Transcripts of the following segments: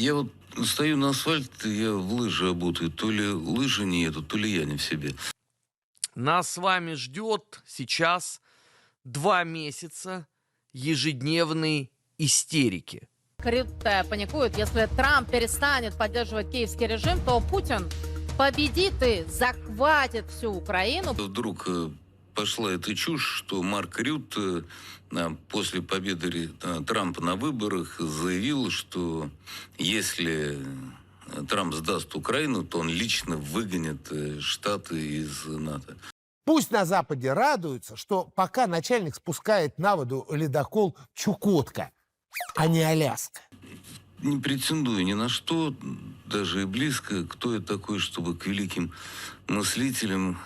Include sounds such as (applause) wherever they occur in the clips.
Я вот стою на асфальте, я в лыжи обутый. То ли лыжи нету, то ли я не в себе. Нас с вами ждет сейчас два месяца ежедневной истерики. Рютте паникует, если Трамп перестанет поддерживать киевский режим, то Путин победит и захватит всю Украину. Вдруг э, пошла эта чушь, что Марк Рют э, а, после победы а, Трампа на выборах заявил, что если э, Трамп сдаст Украину, то он лично выгонит э, Штаты из НАТО. Пусть на Западе радуются, что пока начальник спускает на воду ледокол Чукотка, а не Аляска. Не претендую ни на что, даже и близко, кто я такой, чтобы к великим мыслителям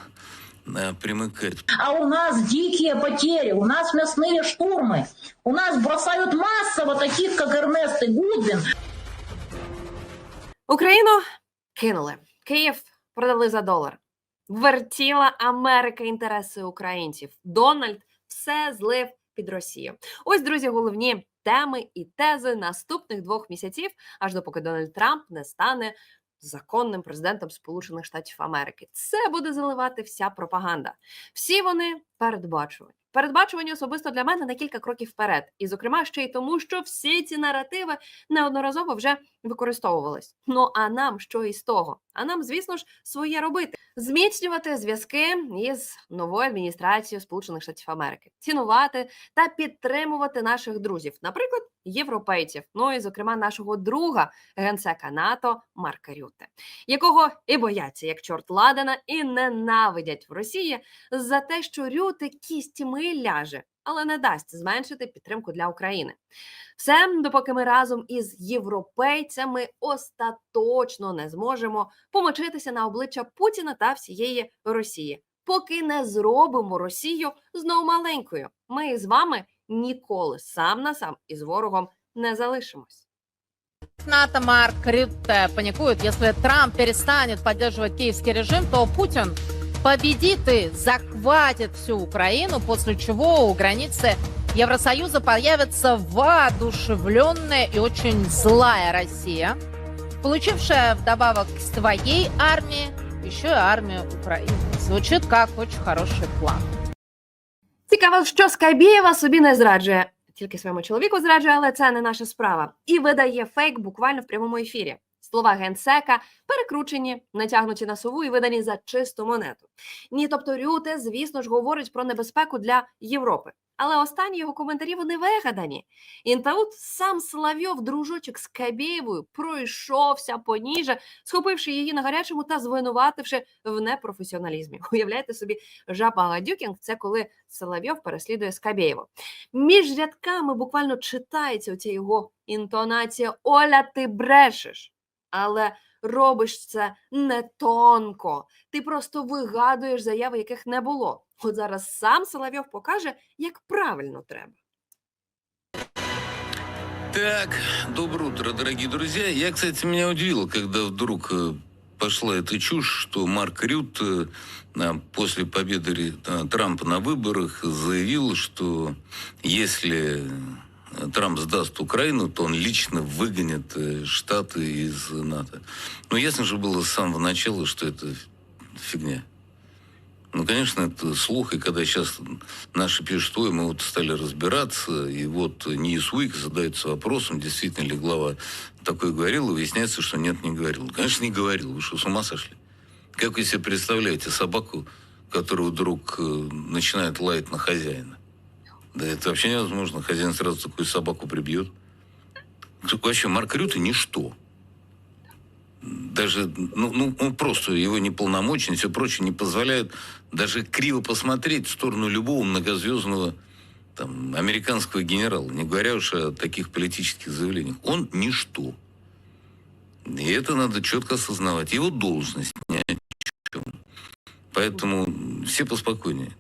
а, примыкать. А у нас дикие потери, у нас мясные штурмы. У нас бросают массово таких, как Эрнест и Гудвин. Україну кинули. Київ продали за долар. Вертіла Америка інтереси українців. Дональд все злив під Росію. Ось, друзі, головні теми і тези наступних двох місяців, аж допоки Дональд Трамп не стане законним президентом Сполучених Штатів Америки. Це буде заливати вся пропаганда. Всі вони передбачувані. Передбачувані особисто для мене на кілька кроків вперед, і, зокрема, ще й тому, що всі ці наративи неодноразово вже використовувались. Ну а нам що із того? А нам, звісно ж, своє робити: зміцнювати зв'язки із новою адміністрацією Сполучених Штатів Америки, цінувати та підтримувати наших друзів, наприклад, європейців. Ну і зокрема нашого друга генсека НАТО Марка Рюте, якого і бояться як чорт ладена, і ненавидять в Росії за те, що Рюте кістьми ляже, але не дасть зменшити підтримку для України. Все, допоки ми разом із європейцями остаточно не зможемо помочитися на обличчя Путіна та всієї Росії, поки не зробимо Росію знову маленькою. Ми з вами ніколи сам на сам із ворогом не залишимось. НАТО Марк Рютте паникует, если Трамп перестанет поддерживать киевский режим, то Путин победит и захватит всю Украину, после чего у границы Евросоюза появится воодушевленная и очень злая Россия, получившая вдобавок к своей армии еще и армию Украины. Звучит как очень хороший план. Цікаво, що Скайбієва собі не зраджує. Тільки своєму чоловіку зраджує, але це не наша справа. І видає фейк буквально в прямому ефірі. Слова генсека перекручені, натягнуті на сову і видані за чисту монету. Ні, тобто Рюте, звісно ж, говорить про небезпеку для Європи. Але останні його коментарі вони вигадані. Інтаут сам Соловйов, дружочок з Кабєєвою, пройшовся поніже, схопивши її на гарячому та звинувативши в непрофесіоналізмі. Уявляєте собі, жаба гадюкінг це коли Соловйов переслідує Скабєєву. Між рядками буквально читається оця його інтонація Оля, ти брешеш Але робиш це не тонко. Ти просто вигадуєш заяви, яких не було. От зараз сам Соловйов покаже, як правильно треба. Так, доброе утро, дорогие друзья. Я, кстати, меня удивило, когда вдруг э, пошла эта чушь, что Марк Рют э, а, после победы Ри- а, Трампа на выборах заявил, что если э, Трамп сдаст Украину, то он лично выгонит э, Штаты из НАТО. Ну, ясно же было с самого начала, что это фигня. Ну, конечно, это слух, и когда сейчас наши пишут, ой, мы вот стали разбираться, и вот Ньюсуик задается вопросом, действительно ли глава такой говорил, и выясняется, что нет, не говорил. Конечно, не говорил, вы что, с ума сошли? Как вы себе представляете собаку, которая вдруг э, начинает лаять на хозяина? Да это вообще невозможно. Хозяин сразу такую собаку прибьет. Вообще, Марк Рюта ничто. Даже, ну, ну, он просто его неполномочен, все прочее не позволяют даже криво посмотреть в сторону любого многозвездного там, американского генерала, не говоря уж о таких политических заявлениях. Он ничто. И это надо четко осознавать. Его должность ни о чем. Поэтому все поспокойнее.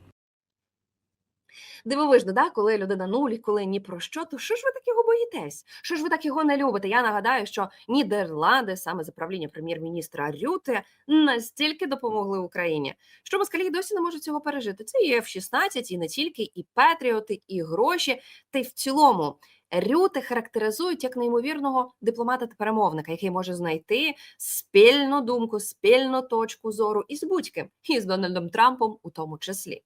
Дивовижно, да? коли людина нуль, коли ні про що, то що ж ви так його боїтесь? Що ж ви так його не любите? Я нагадаю, що Нідерланди, саме за правління прем'єр-міністра Рюте, настільки допомогли Україні, що москалі досі не можуть цього пережити. Це і F-16, і не тільки, і Петріоти, і гроші, та й в цілому Рюти характеризують як неймовірного дипломата та перемовника, який може знайти спільну думку, спільну точку зору із будь-ким, і з Дональдом Трампом у тому числі.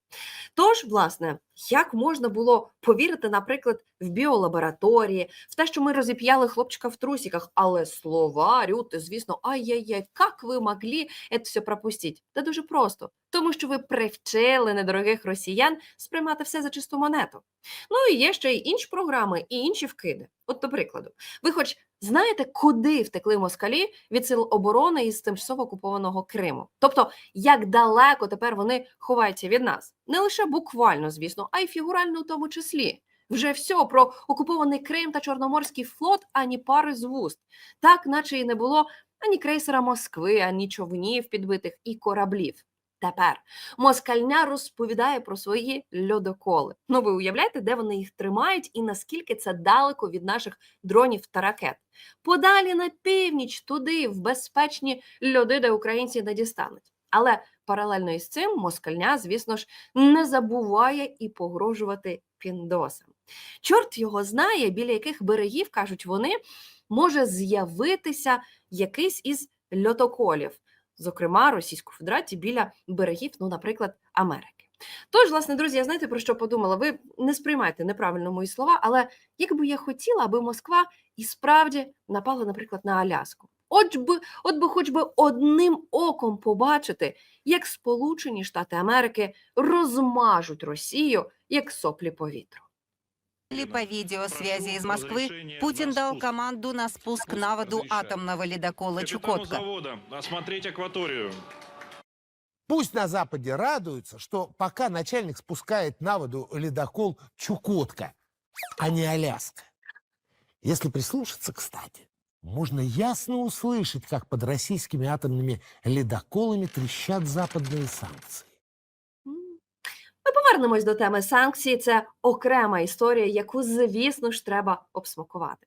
Тож, власне, як можна було повірити, наприклад, в біолабораторії, в те, що ми розіп'яли хлопчика в трусиках, але слова Рюти, звісно, ай-яй-яй, як ви могли це все пропустити? Та дуже просто, тому що ви привчили недорогих росіян сприймати все за чисту монету. Ну і є ще й інші програми, і інші вкиди. От, до прикладу, ви хоч знаєте, куди втекли москалі від сил оборони із тимчасово окупованого Криму? Тобто, як далеко тепер вони ховаються від нас? Не лише буквально, звісно, а й фігурально у тому числі. Вже все про окупований Крим та Чорноморський флот ані пари з вуст, так наче і не було ані крейсера Москви, ані човнів підбитих і кораблів. Тепер москальня розповідає про свої льодоколи. Ну ви уявляєте, де вони їх тримають і наскільки це далеко від наших дронів та ракет? Подалі на північ, туди, в безпечні льоди, де українці не дістануть. Але паралельно із цим москальня, звісно ж, не забуває і погрожувати піндосам. Чорт його знає, біля яких берегів, кажуть вони, може з'явитися якийсь із льотоколів, зокрема Російської Федерації біля берегів, ну, наприклад, Америки. Тож, власне, друзі, я знаєте про що подумала? Ви не сприймайте неправильно мої слова, але як би я хотіла, аби Москва і справді напала, наприклад, на Аляску. От би, от би хоч би одним оком побачити, як Сполучені Штати Америки розмажуть Росію як соплі повітру. Или по видеосвязи из Москвы Путин дал команду на спуск на воду атомного ледокола «Чукотка». завода осмотреть акваторию. Пусть на Западе радуются, что пока начальник спускает на воду ледокол Чукотка, а не Аляска. Если прислушаться, кстати, можно ясно услышать, как под российскими атомными ледоколами трещат западные санкции. Ми повернемось до теми санкцій. Це окрема історія, яку, звісно ж, треба обсмакувати.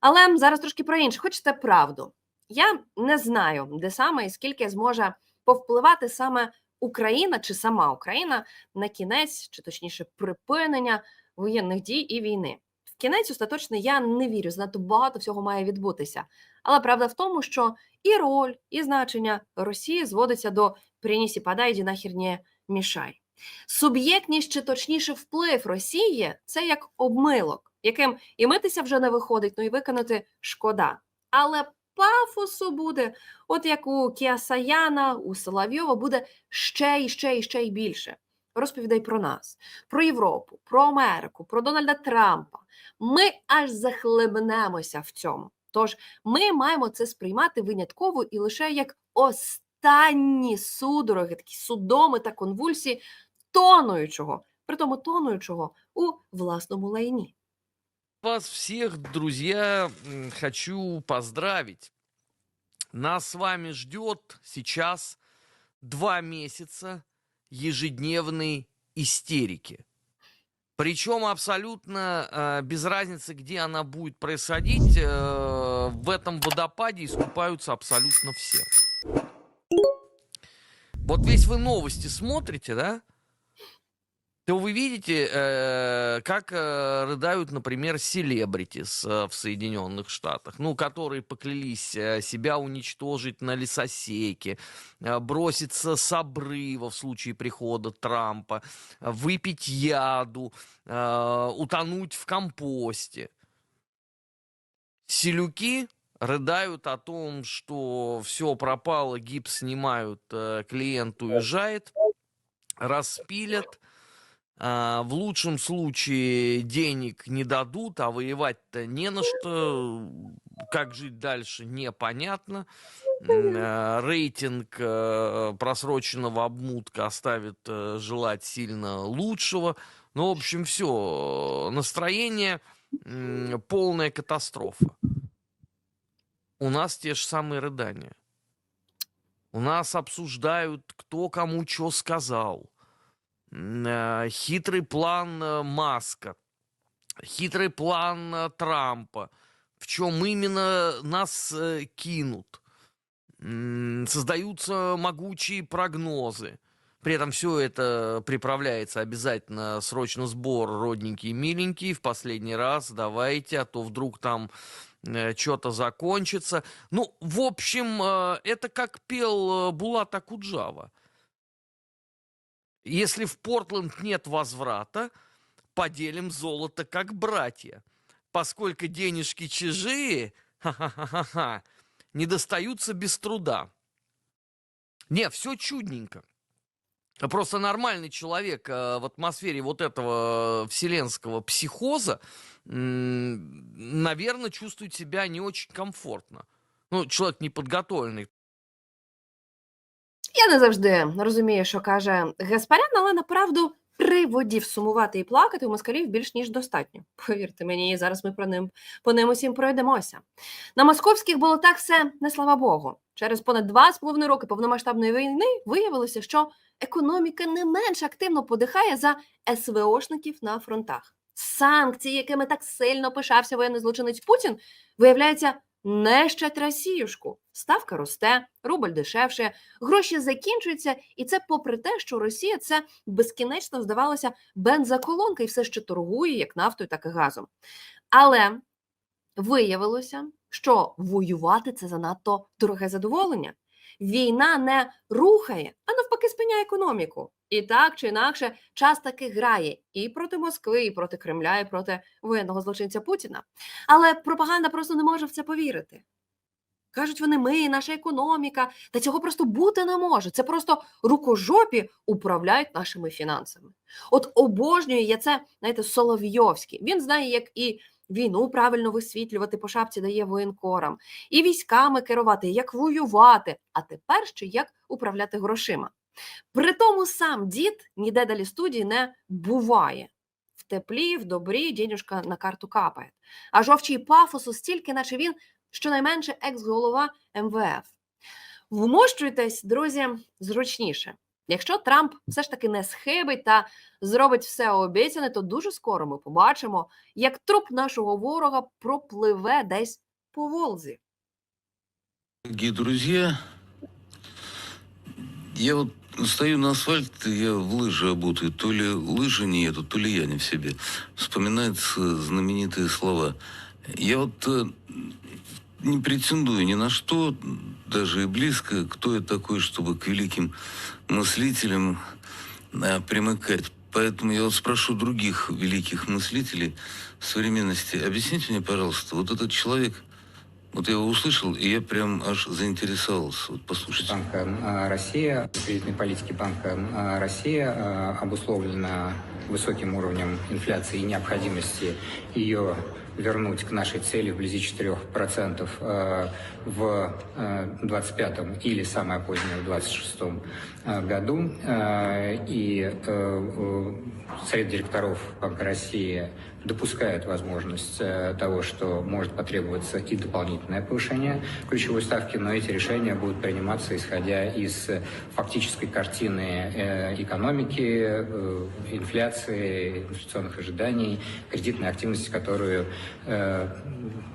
Але зараз трошки про інше. Хочете правду? Я не знаю, де саме і скільки зможе повпливати саме Україна чи сама Україна на кінець, чи точніше припинення воєнних дій і війни. В кінець остаточно я не вірю, занадто багато всього має відбутися. Але правда в тому, що і роль, і значення Росії зводиться до «приніс і подай, іди нахер не мішай. Суб'єктність чи точніше вплив Росії це як обмилок, яким і митися вже не виходить, ну і виконати шкода. Але пафосу буде, от як у Кіасаяна, у Соловйова, буде ще і ще і ще й більше. Розповідай про нас, про Європу, про Америку, про Дональда Трампа. Ми аж захлебнемося в цьому. Тож ми маємо це сприймати винятково і лише як останні судороги, такі судоми та конвульсії тонуючого, притому тонуючого у власному лайні. Вас всех, друзья, м, хочу поздравить. Нас с вами ждет сейчас два месяца ежедневной истерики. Причем абсолютно э, без разницы, где она будет происходить, э, в этом водопаде искупаются абсолютно все. Вот весь вы новости смотрите, да? то вы видите, э, как э, рыдают, например, селебритис э, в Соединенных Штатах, ну, которые поклялись э, себя уничтожить на лесосеке, э, броситься с обрыва в случае прихода Трампа, э, выпить яду, э, утонуть в компосте. Селюки рыдают о том, что все пропало, гипс снимают, э, клиент уезжает, распилят, а, в лучшем случае денег не дадут, а воевать-то не на что. Как жить дальше, непонятно. А, Рейтинг э, просроченного обмутка оставит э, желать сильно лучшего. Ну, в общем, все. Настроение полная катастрофа. У нас те же самые рыдания. У нас обсуждают, кто кому что сказал э, хитрый план э, Маска, хитрый план э, Трампа, в чем именно нас кинут. Создаются могучие прогнозы, При этом все это приправляется обязательно срочно сбор родненький и миленький. В последний раз давайте, а то вдруг там что-то закончится. Ну, в общем, э, это как пел э, Булат Акуджава. Если в Портленд нет возврата, поделим золото как братья. Поскольку денежки чужие, ха-ха-ха-ха, не достаются без труда. Не, все чудненько. Просто нормальный человек э, в атмосфере вот этого вселенского психоза, наверное, чувствует себя не очень комфортно. Ну, человек неподготовленный. Я не завжди розумію, що каже Гаспарян, але направду приводів сумувати і плакати у москалів більш ніж достатньо. Повірте мені, і зараз ми про ним по ним усім пройдемося. На московських болотах все не слава Богу. Через понад два з половиною роки повномасштабної війни виявилося, що економіка не менш активно подихає за СВОшників на фронтах. Санкції, якими так сильно пишався воєнний злочинець Путін, виявляється, не щать Росіюшку. Ставка росте, рубль дешевше, гроші закінчуються, і це попри те, що Росія це безкінечно здавалося бензоколонка і все ще торгує як нафтою, так і газом. Але виявилося, що воювати це занадто дороге задоволення. Війна не рухає, а навпаки спиняє економіку. І так чи інакше, час таки грає і проти Москви, і проти Кремля, і проти воєнного злочинця Путіна. Але пропаганда просто не може в це повірити. Кажуть вони, ми, наша економіка, та цього просто бути не може. Це просто рукожопі управляють нашими фінансами. От обожнюю я це, знаєте, Соловйовський. Він знає, як і війну правильно висвітлювати по шапці дає воєнкорам, і військами керувати, як воювати, а тепер ще як управляти грошима. При тому сам дід ніде далі студії не буває. В теплі, в добрі дідюшка на карту капає. А жовчий пафосу стільки, наче він щонайменше екс-голова МВФ. Вмощуйтесь, друзі, зручніше. Якщо Трамп все ж таки не схибить та зробить все обіцяне, то дуже скоро ми побачимо, як труп нашого ворога пропливе десь по Волзі. Дорогие друзья, я вот стою на асфальте, я в лыжи обутый. То ли лыжи не едут, то ли я не в себе. Вспоминаются знаменитые слова. Я вот э, не претендую ни на что, даже и близко, кто я такой, чтобы к великим мыслителям э, примыкать. Поэтому я вот спрошу других великих мыслителей современности. Объясните мне, пожалуйста, вот этот человек, вот я его услышал, и я прям аж заинтересовался. Вот послушайте. Банка а, Россия, кредитной политики Банка а, Россия а, обусловлена высоким уровнем инфляции и необходимости ее вернуть к нашей цели вблизи 4% э, в 2025 или самое позднее в 2026 году. Э, И э, э, Совет директоров Банка России допускает возможность э, того, что может потребоваться и дополнительное повышение ключевой ставки, но эти решения будут приниматься исходя из фактической картины э, экономики, э, инфляции, инфляционных ожиданий, кредитной активности, которую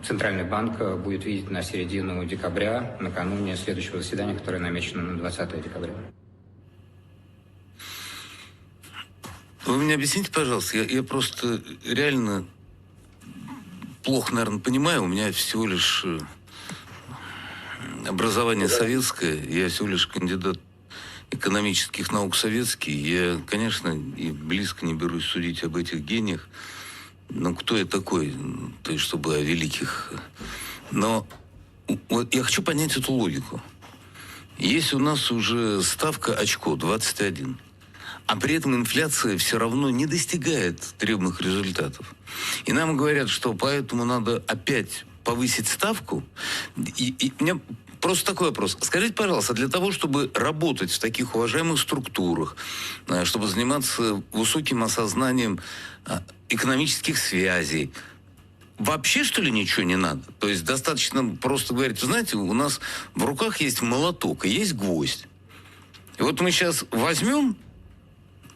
Центральный банк будет видеть на середину декабря, накануне следующего заседания, которое намечено на 20 декабря. Вы мне объясните, пожалуйста, я, я просто реально плохо, наверное, понимаю. У меня всего лишь э, образование советское, я всего лишь кандидат экономических наук советский. Я, конечно, и близко не берусь судить об этих гениях. Но кто я такой, то есть, чтобы о великих. Но вот я хочу понять эту логику. Если у нас уже ставка очко 21, а при этом инфляция все равно не достигает требуемых результатов. И нам говорят, что поэтому надо опять повысить ставку. И, и у меня просто такой вопрос. Скажите, пожалуйста, для того, чтобы работать в таких уважаемых структурах, э, чтобы заниматься высоким осознанием э, экономических связей, Вообще, что ли, ничего не надо? То есть достаточно просто говорить, знаете, у нас в руках есть молоток и есть гвоздь. И вот мы сейчас возьмем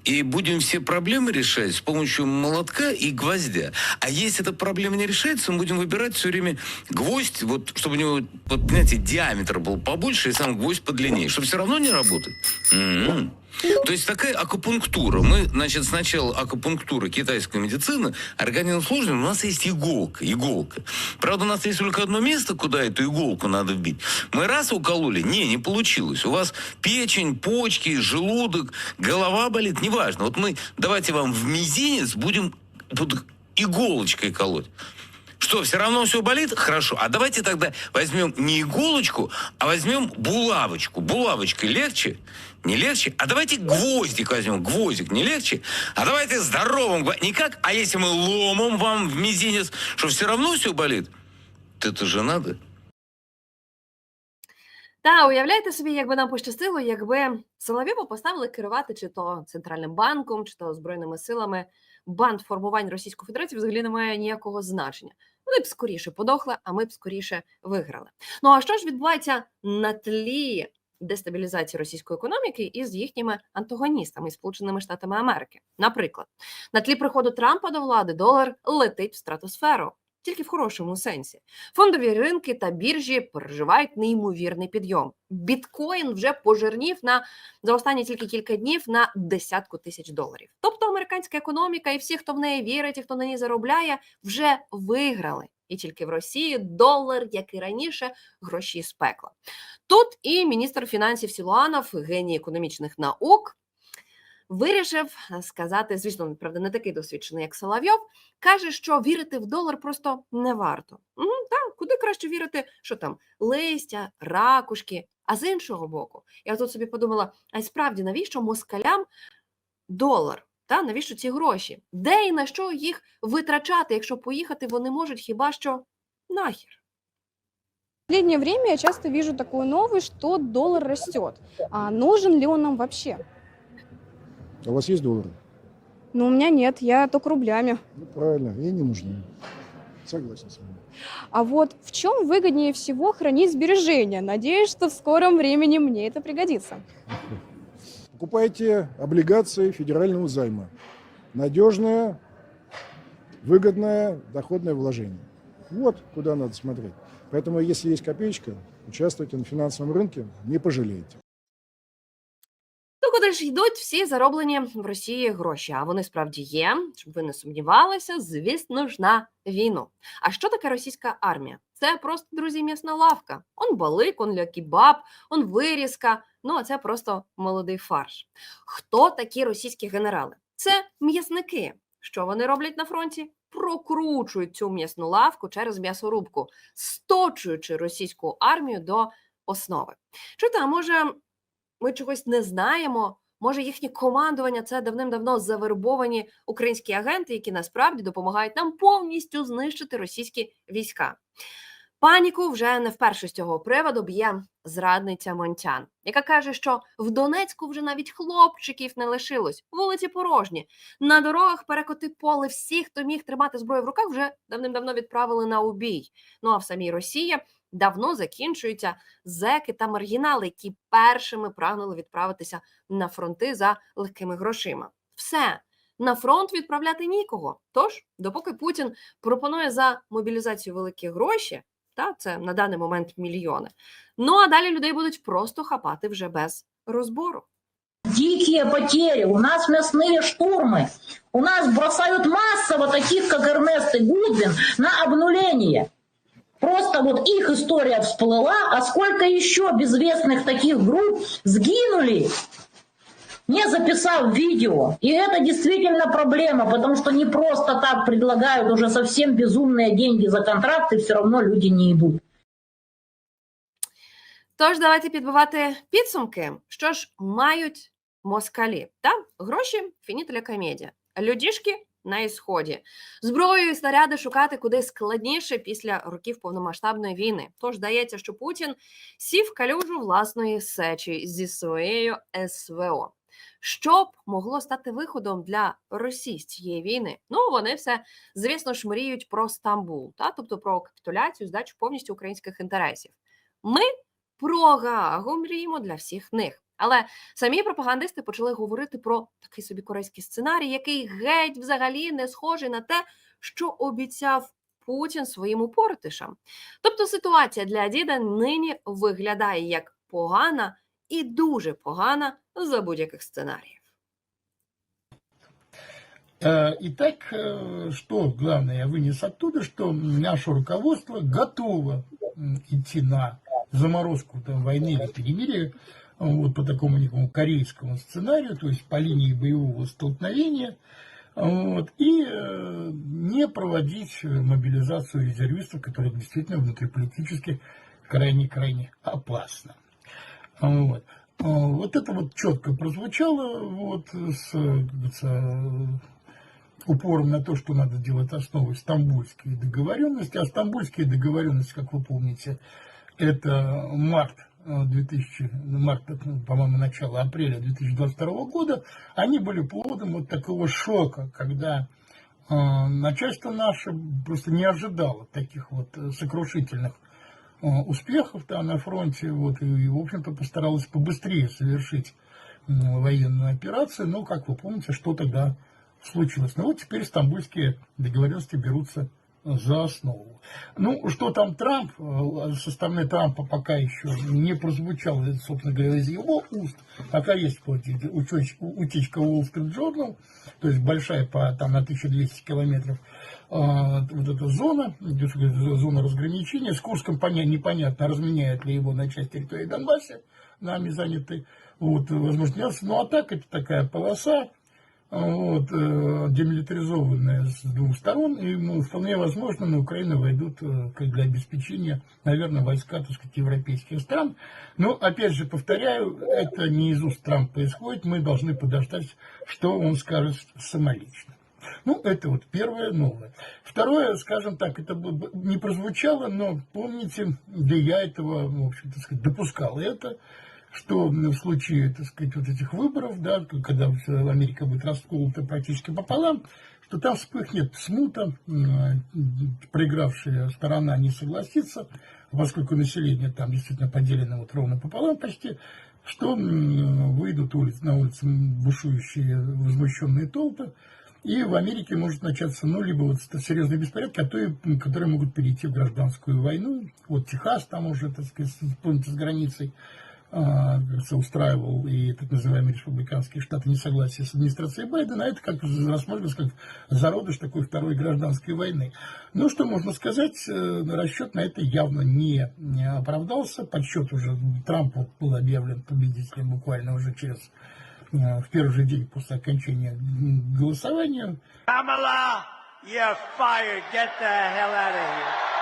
и будем все проблемы решать с помощью молотка и гвоздя. А если эта проблема не решается, мы будем выбирать все время гвоздь, вот, чтобы у него, вот, понимаете, диаметр был побольше и сам гвоздь подлиннее, что все равно не работает. М-м. То есть такая акупунктура. Мы, значит, сначала акупунктура китайской медицины, организм сложный, у нас есть иголка, иголка. Правда, у нас есть только одно место, куда эту иголку надо вбить. Мы раз укололи, не, не получилось. У вас печень, почки, желудок, голова болит, неважно. Вот мы, давайте вам в мизинец будем тут иголочкой колоть. Что, все равно все болит? Хорошо. А давайте тогда возьмем не иголочку, а возьмем булавочку. Булавочкой легче? Не легче? А давайте гвоздик возьмем. Гвоздик не легче? А давайте здоровым гва- Никак? А если мы ломом вам в мизинец, что все равно все болит? Вот Это же надо. Та уявляєте собі, якби нам пощастило, якби Соловйова поставили керувати чи то центральним банком, чи то збройними силами банд формувань Російської Федерації взагалі не має ніякого значення. Вони б скоріше подохли, а ми б скоріше виграли. Ну а що ж відбувається на тлі дестабілізації російської економіки із їхніми антагоністами Сполученими Штатами Америки? Наприклад, на тлі приходу Трампа до влади долар летить в стратосферу. Тільки в хорошому сенсі. Фондові ринки та біржі переживають неймовірний підйом. Біткоін вже пожирнів на за останні тільки кілька днів на десятку тисяч доларів. Тобто американська економіка і всі, хто в неї вірить, і хто на ній заробляє, вже виграли. І тільки в Росії долар, як і раніше, гроші з пекла. Тут і міністр фінансів Сілуанов, геній економічних наук, вирішив е, сказати, звісно, правда, не такий досвідчений, як Соловйов, каже, що вірити в долар просто не варто. Угу, так, куди краще вірити, що там листя, ракушки. А з іншого боку, я тут собі подумала: а й справді, навіщо москалям долар? Та навіщо ці гроші? Де і на що їх витрачати, якщо поїхати вони можуть хіба що нахер? В последнее время я часто вижу такую новость, что доллар растет. А нужен ли он нам вообще? А у вас есть доллары? Ну, у меня нет, я только рублями. Ну, правильно, и не нужны. Согласен с вами. А вот в чем выгоднее всего хранить сбережения? Надеюсь, что в скором времени мне это пригодится. Покупайте облигации федерального займа. Надежное, выгодное, доходное вложение. Вот куда надо смотреть. Поэтому, если есть копеечка, участвуйте на финансовом рынке, не пожалеете. Куди ж йдуть всі зароблені в Росії гроші? А вони справді є, щоб ви не сумнівалися, звісно ж, на війну. А що таке російська армія? Це просто, друзі, м'ясна лавка. Он балик, он ля кебаб, он вирізка. Ну, а це просто молодий фарш. Хто такі російські генерали? Це м'ясники. Що вони роблять на фронті? Прокручують цю м'ясну лавку через м'ясорубку, сточуючи російську армію до основи. Чуєте, а може ми чогось не знаємо. Може, їхнє командування це давним-давно завербовані українські агенти, які насправді допомагають нам повністю знищити російські війська. Паніку вже не вперше з цього приводу б'є зрадниця Монтян, яка каже, що в Донецьку вже навіть хлопчиків не лишилось, вулиці порожні. На дорогах перекоти поле всіх, хто міг тримати зброю в руках, вже давним-давно відправили на убій. Ну а в самій Росії давно закінчуються зеки та маргінали, які першими прагнули відправитися на фронти за легкими грошима. Все. На фронт відправляти нікого. Тож, допоки Путін пропонує за мобілізацію великі гроші, та це на даний момент мільйони. Ну а далі людей будуть просто хапати вже без розбору. Дикие потери, у нас мясные штурмы. У нас бросают массово таких, как Эрнест и Гудвин, на обнуление. Просто вот их история всплыла, а сколько еще безвестных таких групп сгинули, не записав видео. И это действительно проблема, потому что не просто так предлагают уже совсем безумные деньги за контракты, все равно люди не идут. Тож давайте підбивати підсумки. Що ж мають москалі? Та гроші фінітеля комедія. Людішки на ісході. Зброю і снаряди шукати куди складніше після років повномасштабної війни. Тож здається, що Путін сів калюжу власної сечі зі своєю СВО. Що б могло стати виходом для Росії з цієї війни? Ну вони все, звісно ж, мріють про Стамбул, та тобто про капітуляцію, здачу повністю українських інтересів. Ми про Гаагу мріємо для всіх них. Але самі пропагандисти почали говорити про такий собі корейський сценарій, який геть взагалі не схожий на те, що обіцяв Путін своїм упортишам. Тобто ситуація для діда нині виглядає як погана і дуже погана за будь-яких сценаріїв. Э, Итак, э, что главное я вынес оттуда, что наше руководство готово м, идти на заморозку там, войны или перемирия вот по такому некому корейскому сценарию, то есть по линии боевого столкновения, вот, и э, не проводить э, мобилизацию резервистов, которая действительно внутриполитически крайне-крайне опасна. Вот. А, Вот это вот четко прозвучало вот, с говорится, упором на то, что надо делать основой стамбульские договоренности. А стамбульские договоренности, как вы помните, это март э, 2000, март, ну, по-моему, начало апреля 2022 года, они были плодом вот такого шока, когда э, начальство наше просто не ожидало таких вот э, сокрушительных э, успехов да, на фронте, вот, и, в общем-то, постаралась побыстрее совершить военную операцию, но, как вы помните, что тогда случилось. Ну вот теперь стамбульские договоренности берутся за основу. Ну, что там Трамп, э, со стороны Трампа пока еще не прозвучало, собственно говоря, из его уст. Пока есть утечка Wall Street Journal, то есть большая по, там, на 1200 километров, э, вот эта зона, зона разграничения, с Курском поня- непонятно, разменяет ли его на часть территории Донбасса, нами занятой, вот, возможно, ну а так это такая полоса, вот, э, демилитаризованная с двух сторон, и ну, вполне возможно на Украину войдут э, как для обеспечения, наверное, войска, так сказать, европейских стран. Но, опять же, повторяю, это не из уст Трампа исходит, мы должны подождать, что он скажет самолично. Ну, это вот первое новое. Второе, скажем так, это не прозвучало, но помните, да я этого, в общем-то, допускал это, что ну, в случае, так сказать, вот этих выборов, да, когда Америка будет расколота практически пополам, что там вспыхнет смута, проигравшая сторона не согласится, поскольку население там действительно поделено вот ровно пополам почти, что выйдут улиц, на улицы бушующие возмущенные толпы, и в Америке может начаться, ну, либо вот серьезные беспорядки, а то и которые могут перейти в гражданскую войну. Вот Техас там уже, так сказать, помните, с границей устраивал и так называемые республиканские штаты несогласия с администрацией Байдена, а это как рассматривается как зародыш такой второй гражданской войны. Ну, что можно сказать, э, расчет на это явно не, оправдался. Подсчет уже Трамп вот был объявлен победителем буквально уже через э, в первый же день после окончания голосования. Kamala, you're fired. Get the hell out of here.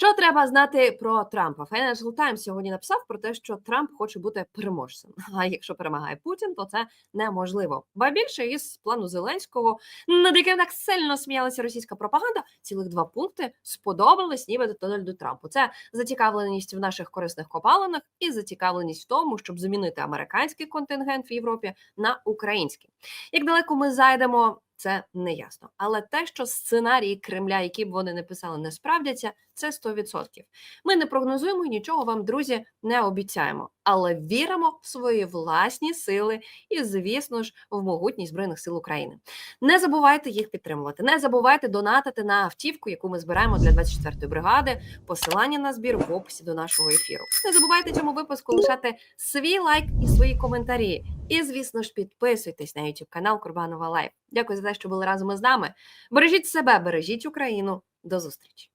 Що треба знати про Трампа? Financial Times сьогодні написав про те, що Трамп хоче бути переможцем. (laughs) А якщо перемагає Путін, то це неможливо. Ба більше із плану Зеленського, над яким так сильно сміялася російська пропаганда, цілих два пункти сподобались ніби Дональду Трампу. Це зацікавленість в наших корисних копалинах і зацікавленість в тому, щоб замінити американський контингент в Європі на український. Як далеко ми зайдемо, це не ясно. Але те, що сценарії Кремля, які б вони не писали, не справдяться, це 100%. Ми не прогнозуємо нічого вам, друзі, не обіцяємо, але віримо в свої власні сили і, звісно ж, в могутність збройних сил України. Не забувайте їх підтримувати. Не забувайте донатити на автівку, яку ми збираємо для 24-ї бригади. Посилання на збір в описі до нашого ефіру. Не забувайте цьому випуску лишати свій лайк і свої коментарі. І, звісно ж, підписуйтесь на YouTube канал Курбанова Лайв. Дякую за те, що були разом із нами. Бережіть себе, бережіть Україну. До зустрічі!